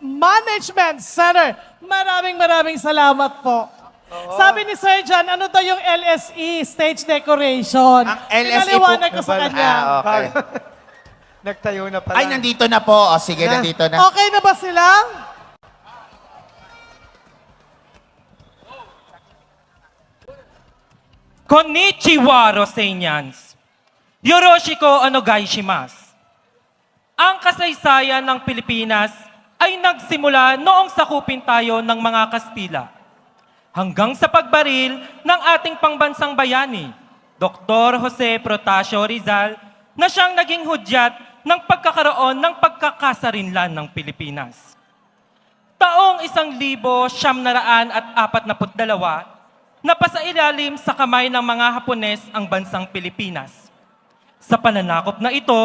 Management Center. Maraming maraming salamat po. Sabi ni Sir John, ano daw yung LSE, stage decoration? Ang LSE po- Pinaliwanag ko sa kanya. Ah, okay. Nagtayo na pala. Ay, nandito na po. O, sige, Na. nandito na. Okay na ba sila? Konnichiwa, Rosenians. Yoroshiko onogaishimasu. Ang kasaysayan ng Pilipinas ay nagsimula noong sakupin tayo ng mga Kastila. Hanggang sa pagbaril ng ating pangbansang bayani, Dr. Jose Protasio Rizal, na siyang naging hudyat ng pagkakaroon ng pagkakasarinlan ng Pilipinas. Taong isang libo siyam naraan at apat na dalawa, napasailalim sa kamay ng mga Hapones ang bansang Pilipinas. Sa pananakop na ito,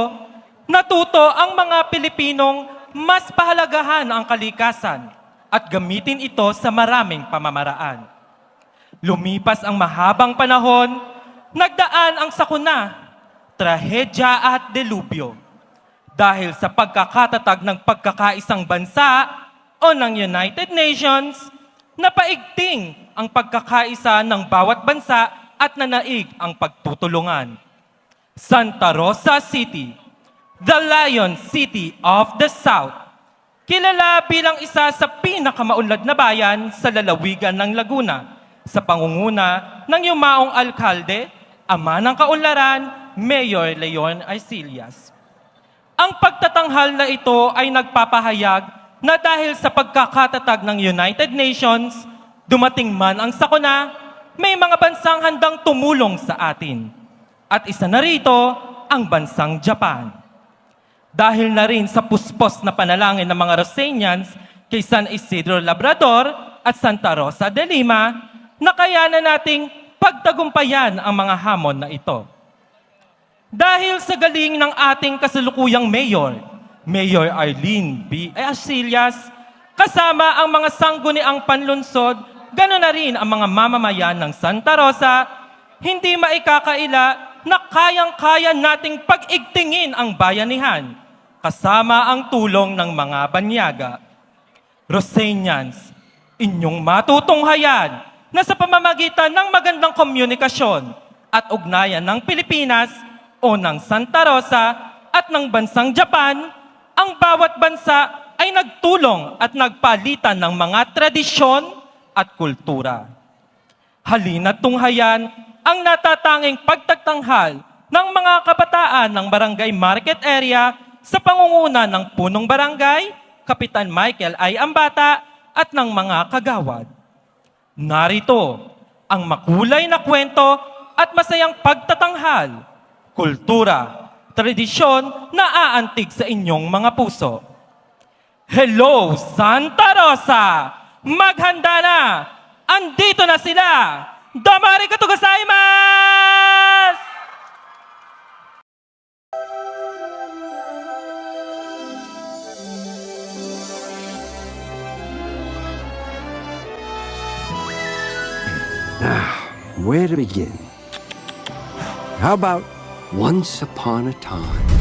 natuto ang mga Pilipinong mas pahalagahan ang kalikasan at gamitin ito sa maraming pamamaraan. Lumipas ang mahabang panahon, nagdaan ang sakuna, trahedya at delubyo. Dahil sa pagkakatatag ng pagkakaisang bansa o ng United Nations, napaigting ang pagkakaisa ng bawat bansa at nanaig ang pagtutulungan. Santa Rosa City, the Lion City of the South. Kilala bilang isa sa pinakamaunlad na bayan sa lalawigan ng Laguna sa pangunguna ng yumaong alkalde, ama ng kaunlaran, Mayor Leon Arcillas. Ang pagtatanghal na ito ay nagpapahayag na dahil sa pagkakatatag ng United Nations, dumating man ang sakuna, may mga bansang handang tumulong sa atin. At isa na rito ang bansang Japan. Dahil na rin sa puspos na panalangin ng mga Rosenians kay San Isidro Labrador at Santa Rosa de Lima, nakayanan nating pagtagumpayan ang mga hamon na ito. Dahil sa galing ng ating kasalukuyang mayor, Mayor Arlene B. Arcillas, kasama ang mga sangguniang panlunsod, gano'n na rin ang mga mamamayan ng Santa Rosa, hindi maikakaila na kayang-kaya nating pag-igtingin ang bayanihan, kasama ang tulong ng mga banyaga. Rosenians, inyong matutunghayan na sa pamamagitan ng magandang komunikasyon at ugnayan ng Pilipinas o ng Santa Rosa at ng bansang Japan, ang bawat bansa ay nagtulong at nagpalitan ng mga tradisyon at kultura. Halina't tunghayan ang natatanging pagtagtanghal ng mga kabataan ng Barangay Market Area sa pangunguna ng punong barangay, Kapitan Michael I. Ambata at ng mga kagawad. Narito ang makulay na kwento at masayang pagtatanghal, kultura, tradisyon na aantig sa inyong mga puso. Hello, Santa Rosa! Maghanda na! Andito na sila! どうもありがとうございます Where to begin? How about once upon a time?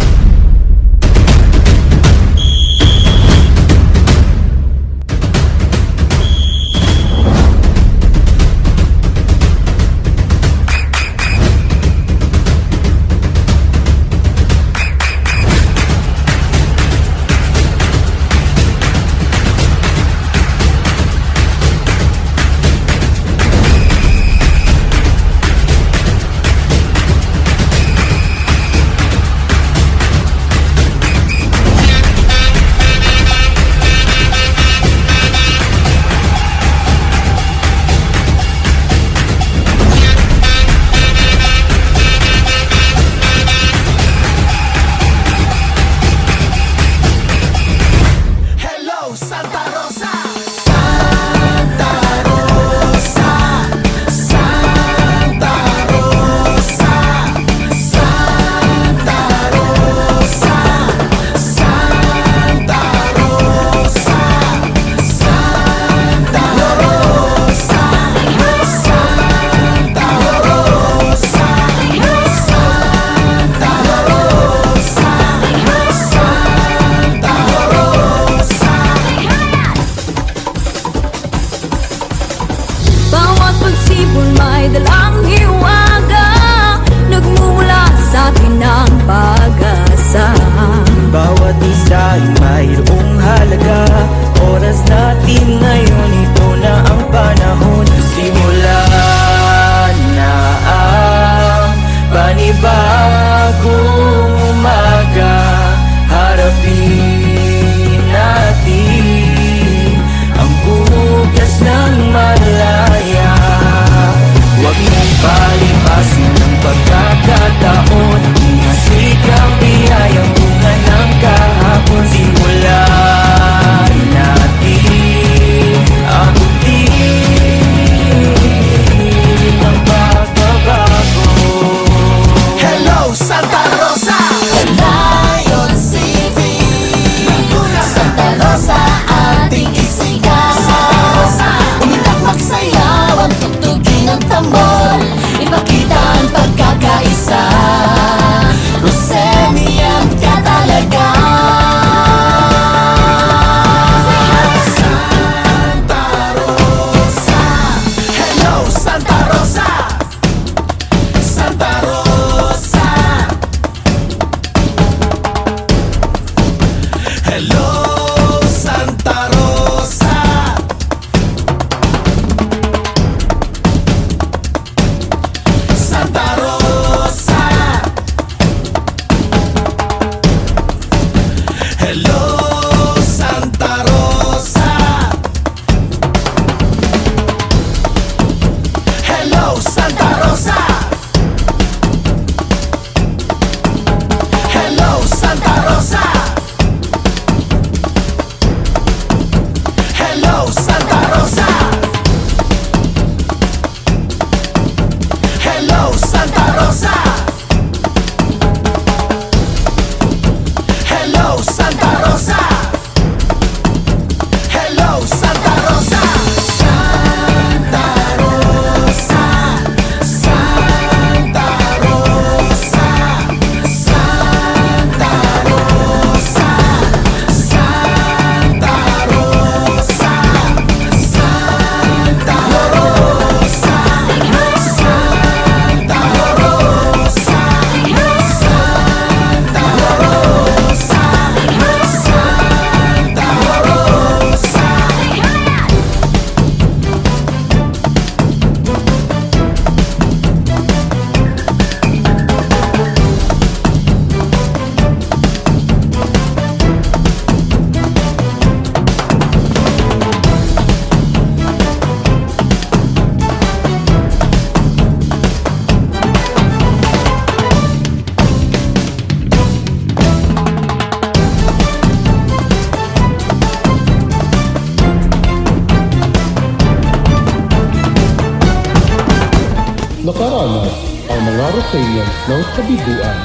Nakaranas ang mga Rosanians ng kabiguan.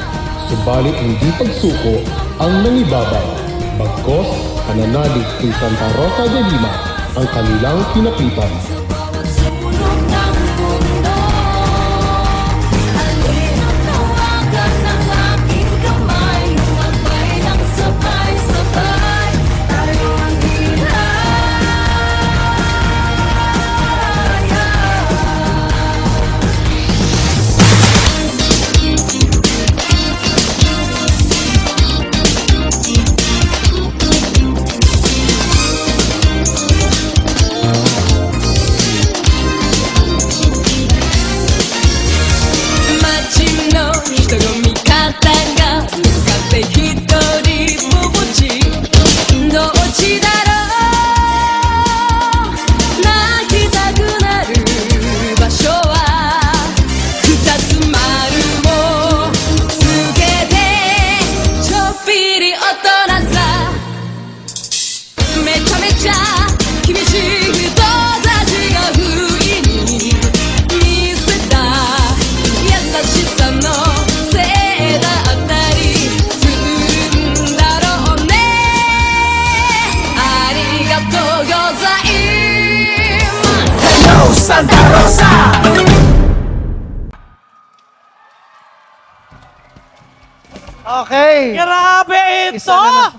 Subalit hindi pagsuko ang nangibabaw. Bagkos, pananalig kay Santa Rosa de Lima ang kanilang pinapitan. ます Okay. Grabe ito! Isa na na-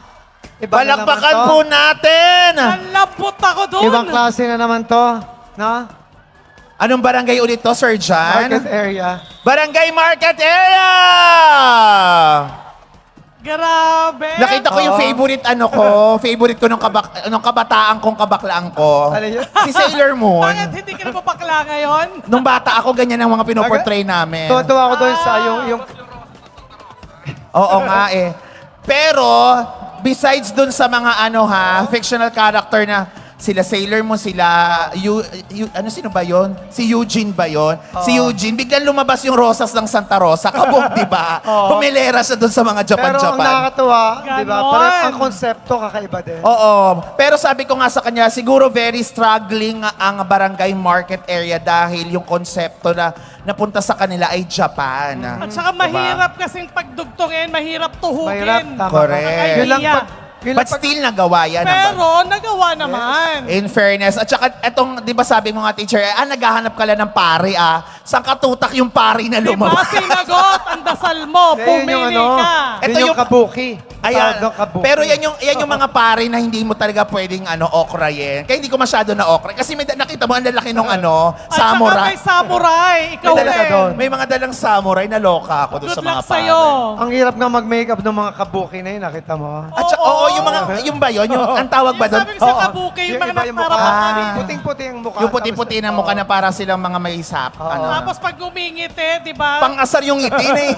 Iba na naman Palakpakan to. po natin! Nalapot ako doon! Ibang klase na naman to. No? Anong barangay ulit to, Sir John? Market area. Barangay Market Area! Grabe! Nakita ko yung favorite ano ko, favorite ko nung, kabak, nung kabataan kong kabaklaan ko. Ano yun? Si Sailor Moon. Bakit hindi ka na mapakla ngayon? Nung bata ako, ganyan ang mga pinoportray namin. Tuwa-tuwa ako doon sa yung, yung Oo nga eh. Pero, besides dun sa mga ano ha, fictional character na sila Sailor Moon, sila, Yu, Yu- ano sino ba yon? Si Eugene ba yon? Si Eugene, biglang lumabas yung rosas ng Santa Rosa. Kabog, di ba? Oo. Humilera siya dun sa mga Pero ang Japan-Japan. nakakatuwa, di ba? Ganon. Parang ang konsepto kakaiba din. Oo. Pero sabi ko nga sa kanya, siguro very struggling ang barangay market area dahil yung konsepto na napunta sa kanila ay Japan. At saka Diba? mahirap kasing pagdugtongin, mahirap tuhugin. Mahirap, tama. Correct. Yun lang pag... But still nagawa yan. ang Pero nagawa naman. In fairness, at saka etong, di ba sabi mo nga teacher, ah, naghahanap ka lang ng pari ah. Saan katutak yung pari na Di ba lumabas? sinagot ang dasal mo? Yun yung Pumili ano, ka. Ito yun yung yung- kabuki. Ayan. Tawag doon, kabuki. Pero yan yung, yan yung mga pari na hindi mo talaga pwedeng ano, okrayin. Kaya hindi ko masyado na okra. Kasi may, nakita mo, ang lalaki nung ano, At saka samurai. may samurai. Ikaw May, dala- ka doon. din. may mga dalang samurai na loka ako doon Good sa mga luck pari. sa'yo. Ang hirap nga mag-makeup ng mga kabuki na yun, nakita mo? At saka, oo, yung mga, yung ba yun? Yung, ang tawag ba Yung doon? sabi ko sa kabuki, yung mga iba yung mukha. Ah. Puting-puti ang mukha. Yung puti-puti na mukha na para silang mga may sap. Ano. Tapos pag gumingit eh, di ba? Pang-asar yung ngiti na eh.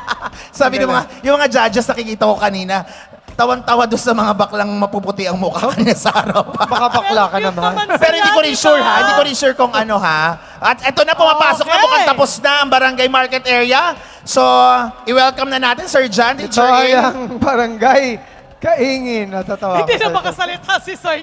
Sabi ng mga, yung mga judges nakikita ko kanina, tawan-tawa doon sa mga baklang mapuputi ang mukha kanina sa harapan. Baka bakla ka Pero cute naman. naman Pero hindi ko rin sure ha, hindi ko rin sure kung ano ha. At eto na pumapasok na Okay. mukhang tapos na ang barangay market area. So, i-welcome na natin Sir John, Ito Teacher ay ang barangay kaingin. Natatawa Hindi ako na sa ito. makasalita si Sir